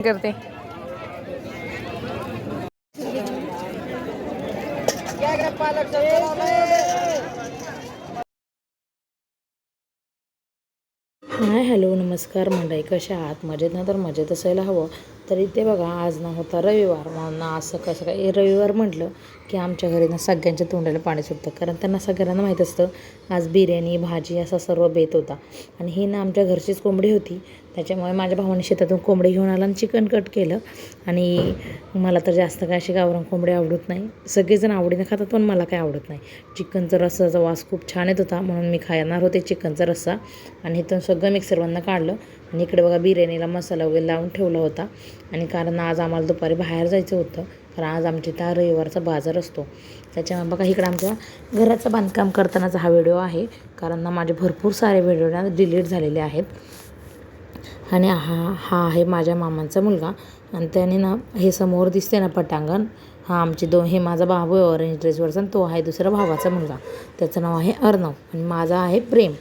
करते. Hi hello नमस्कार मंडळी कशा आहात? मजेत ना? तर मजेत असायला हवं. तर इथे बघा आज ना होता रविवार. म्हणून ना असं कसं काय रविवार म्हटलं की आमच्या घरी ना सगळ्यांच्या तोंडाला पाणी सुटतं. कारण त्यांना सगळ्यांना माहीत असतं आज बिर्याणी भाजी असा सर्व बेत होता. आणि ही ना आमच्या घरचीच कोंबडी होती. त्याच्यामुळे माझ्या भावाने शेतातून कोंबडी घेऊन आला आणि चिकन कट केलं. आणि मला तर जास्त काय अशी गावरान कोंबडी आवडत नाही. सगळेजण आवडीने खातात पण मला काय आवडत नाही. चिकनचा रस्साचा वास खूप छान येत होता म्हणून मी खाणार होते चिकनचा रस्सा. आणि इथून सगळं मिक्सरमधनं काढलं. आणि इकडे बघा बिर्याणीला मसाला वगैरे लावून ठेवला होता. आणि कारण आज आम्हाला दुपारी बाहेर जायचं होतं. कारण आज आमच्या इथं रविवारचा बाजार असतो. त्याच्यामुळे बघा इकडं आमच्या घराचं बांधकाम करतानाचा हा व्हिडिओ आहे. कारण ना माझे भरपूर सारे व्हिडिओ ना डिलीट झालेले आहेत. आणि हा हा आहे माझ्या मामांचा मुलगा. आणि त्याने ना हे समोर दिसते ना पटांगण. हा आमचे दोन हे माझा भाऊ आहे ऑरेंज ड्रेसवरचा आणि तो आहे दुसरा भावाचा मुलगा. त्याचं नाव आहे अर्णव. आणि माझा आहे प्रेम.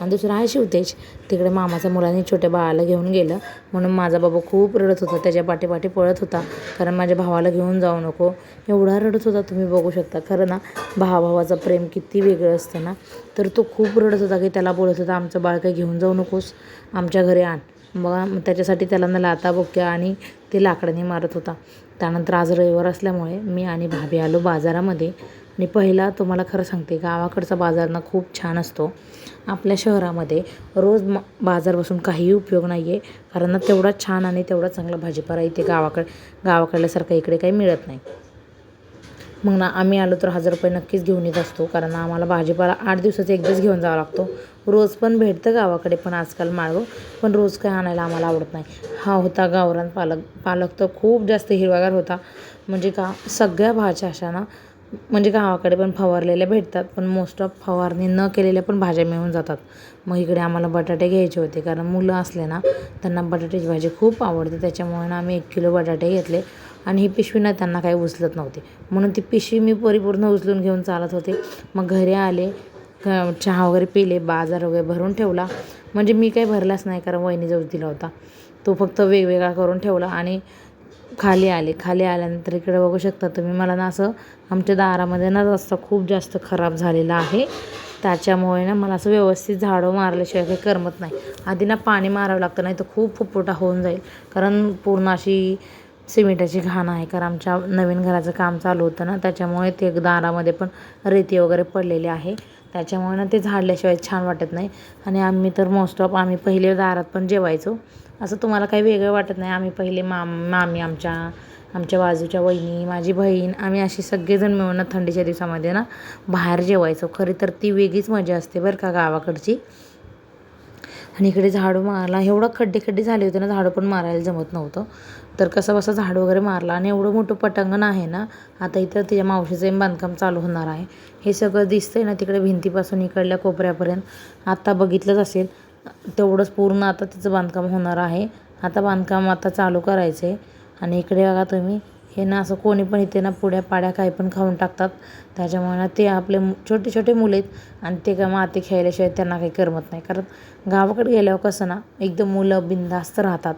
आणि दुसरा आहे शिवतेज. तिकडे मामाच्या मुलाने छोट्या बाळाला घेऊन गेलं. म्हणून माझा बाबा खूप रडत होता. त्याच्या पाठीपाठी पळत होता. कारण माझ्या भावाला घेऊन जाऊ नको. एवढा रडत होता तुम्ही बघू शकता. खरं ना भावाभावाचं प्रेम किती वेगळं असतं ना. तर तो खूप रडत होता की त्याला बोलत होता आमचं बाळ काही घेऊन जाऊ नकोस. आमच्या घरी आण. बघा मग त्याच्यासाठी त्याला ना लाता बोक्या आणि ते लाकडाने मारत होता. त्यानंतर आज रविवार असल्यामुळे मी आणि भाभी आलो बाजारामध्ये. आणि पहिला तुम्हाला खरं सांगते गावाकडचा बाजार ना खूप छान असतो. आपल्या शहरामध्ये रोज म बाजार बसून काहीही उपयोग नाही आहे कारण ना तेवढा छान आणि तेवढा चांगला भाजीपाला इथे गावाकडे गावाकडल्यासारखं इकडे काही मिळत नाही. मग ना आम्ही आलो तर हजार रुपये नक्कीच घेऊन येत असतो. कारण आम्हाला भाजीपाला आठ दिवसाचा एकदाच घेऊन जावा लागतो. रोज पण भेटतं गावाकडे पण आजकाल माळवं पण रोज काय आणायला आम्हाला आवडत नाही. हा होता गावरान पालक पालक तर खूप जास्त हिरवागार होता. म्हणजे का सगळ्या भाज्या अशा ना म्हणजे गावाकडे पण फवारलेल्या भेटतात पण मोस्ट ऑफ फवारणी न केलेल्या पण भाज्या मिळून जातात. मग इकडे आम्हाला बटाटे घ्यायचे होते कारण मुलं असले ना त्यांना बटाट्याची भाजी खूप आवडते. त्याच्यामुळे ना आम्ही एक किलो बटाटे घेतले आणि ही पिशवी ना त्यांना काही उचलत नव्हती. म्हणून ती पिशवी मी परिपूर्ण उचलून घेऊन चालत होते. मग घरी आले चहा वगैरे पिले बाजार वगैरे भरून ठेवला. म्हणजे मी काही भरलाच नाही कारण वहिनी दिला होता. तो फक्त वेगवेगळा करून ठेवला आणि खाली आले. खाली आल्यानंतर इकडे बघू शकता तुम्ही मला ना असं आमच्या दारामध्ये ना रस्ता खूप जास्त खराब झालेला आहे. त्याच्यामुळे ना मला असं व्यवस्थित झाडं मारल्याशिवाय काही करमत नाही. आधी ना पाणी मारावं लागतं नाही तर खूप फुफुटा होऊन जाईल. कारण पूर्ण अशी सिमेंटाची घाण आहे कारण आमच्या नवीन घराचं काम चालू होतं ना त्याच्यामुळे ते दारामध्ये पण रेती वगैरे पडलेली आहे. त्याच्यामुळे ना ते झाडल्याशिवाय छान वाटत नाही. आणि आम्ही तर मोस्ट ऑफ आम्ही पहिले दारात पण जेवायचो. असं तुम्हाला काही वेगळं वाटत नाही. आम्ही पहिले माम मामी आमच्या आमच्या बाजूच्या वहिनी माझी बहीण आम्ही अशी सगळेजण मिळून ना थंडीच्या दिवसामध्ये ना बाहेर जेवायचो. खरी तर ती वेगळीच मजा असते बरं का गावाकडची. आणि इकडे झाडू मारला. एवढं खड्डे खड्डे झाले होते ना झाडू पण मारायला जमत नव्हतं. तर कसं बसं झाड वगैरे मारला आणि एवढं मोठं पटांगण आहे ना आता इथं तिच्या मावशीचं बांधकाम चालू होणार आहे. हे सगळं दिसतंय ना तिकडे भिंतीपासून इकडल्या कोपऱ्यापर्यंत. आत्ता बघितलंच असेल तेवढंच पूर्ण आता तिचं बांधकाम होणार आहे. आता बांधकाम आता चालू करायचं आहे आणि इकडे बघा तुम्ही हे ना असं कोणी पण इथे ना पुड्या पाड्या काही पण खाऊन टाकतात. त्याच्यामुळे ना ते आपले छोटे छोटे मुलं आहेत आणि ते का माती खेळल्याशिवाय त्यांना काही करमत नाही. कारण गावाकडे गेल्यावर कसं ना एकदम मुलं बिनधास्त राहतात.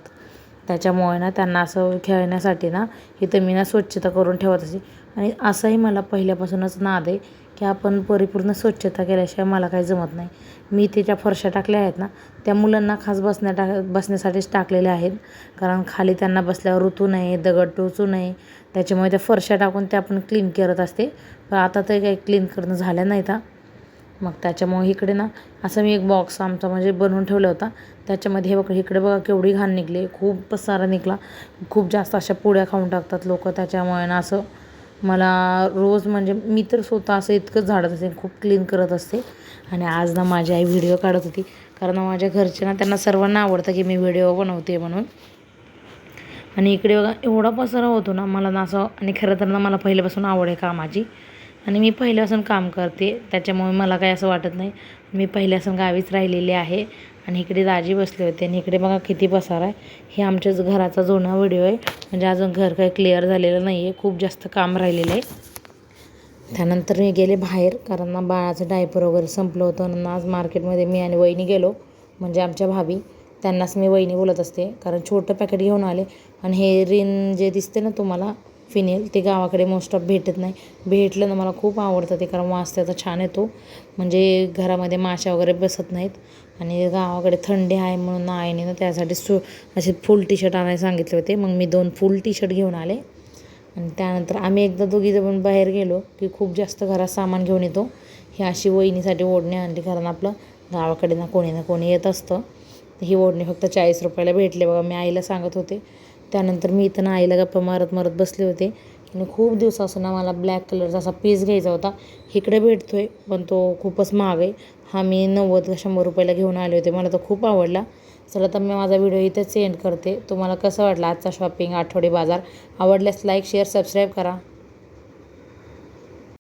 त्याच्यामुळे ना त्यांना असं खेळण्यासाठी ना इथं मी ना स्वच्छता करून ठेवत असे. आणि असंही मला पहिल्यापासूनच नाद आहे की आपण परिपूर्ण स्वच्छता केल्याशिवाय मला काही जमत नाही. मी त्याच्या फरशा टाकल्या आहेत ना त्या मुलांना खास बसण्या टाक बसण्यासाठीच टाकलेल्या आहेत. कारण खाली त्यांना बसल्यावर ऋतू नये दगड टोचू नये. त्याच्यामुळे त्या फरशा टाकून त्या आपण क्लीन करत असते. पण आता तर काही क्लीन करणं झालं नाही तर मग त्याच्यामुळे इकडे ना असं मी एक बॉक्स आमचा म्हणजे बनवून ठेवला होता. त्याच्यामध्ये हे बघा इकडे बघा केवढी घाण निघली खूप सारा निघला. खूप जास्त अशा पुड्या खाऊन टाकतात लोक त्याच्यामुळे ना असं. मला रोज म्हणजे मी तर स्वतः असं इतकंच झाडत असते खूप क्लीन करत असते. आणि आज ना माझी आई व्हिडिओ काढत होती. कारण माझ्या घरचे ना त्यांना सर्वांना आवडतं की मी व्हिडिओ बनवते म्हणून. आणि इकडे बघा एवढा पसारा होतो ना मला ना असं आणि खरं तर ना मला पहिल्यापासून आवड आहे कामाची. आणि मी पहिल्यापासून काम करते त्याच्यामुळे मला काही असं वाटत नाही. मी पहिल्यापासून गावीच राहिलेली आहे आणि इकडे दाजी बसले होते आणि इकडे बघा किती पसारा आहे. हे आमच्याच घराचा जुना व्हिडिओ आहे. म्हणजे अजून घर काही क्लिअर झालेलं नाही आहे खूप जास्त काम राहिलेलं आहे. त्यानंतर मी गेले बाहेर कारण ना बाळाचं डायपर वगैरे संपलं होतं आणि आज मार्केटमध्ये मी आणि वहिनी गेलो म्हणजे आमच्या भाभी. त्यांनाच मी वहिनी बोलत असते. कारण छोटं पॅकेट घेऊन आले. आणि हे रिन जे दिसते ना तुम्हाला फिनेल. ते गावाकडे मोस्ट ऑफ भेटत नाही. भेटलं ना मला खूप आवडतं ते कारण वास त्याचा छान येतो. म्हणजे घरामध्ये माशा वगैरे बसत नाहीत. आणि गावाकडे थंडी आहे म्हणून आईने ना त्यासाठी सु असे फुल टी शर्ट आणायला सांगितले होते. मग मी दोन फुल टी शर्ट घेऊन आले. आणि त्यानंतर आम्ही एकदा दोघी पण बाहेर गेलो की खूप जास्त घरात सामान घेऊन येतो. ही अशी वहिनीसाठी ओढणी आणली कारण आपलं गावाकडे ना कोणी ना कोणी येत असतं. ही ओढणी फक्त चाळीस रुपयाला भेटले. बघा मी आईला सांगत होते. त्यानंतर मी इथं ना आईला गप्पा मारत मारत बसले होते. आणि खूप दिवसापासून ना मला ब्लॅक कलरचा असा पीस घ्यायचा होता. इकडे भेटतो आहे पण तो खूपच महाग आहे. हा मी नव्वद शंभर रुपयाला घेऊन आले होते. मला तो खूप आवडला. चला तर मी माझा व्हिडिओ इथेच एंड करते. तुम्हाला कसं वाटलं आजचा शॉपिंग आठवडे बाजार? आवडल्यास लाईक शेअर सबस्क्राईब करा.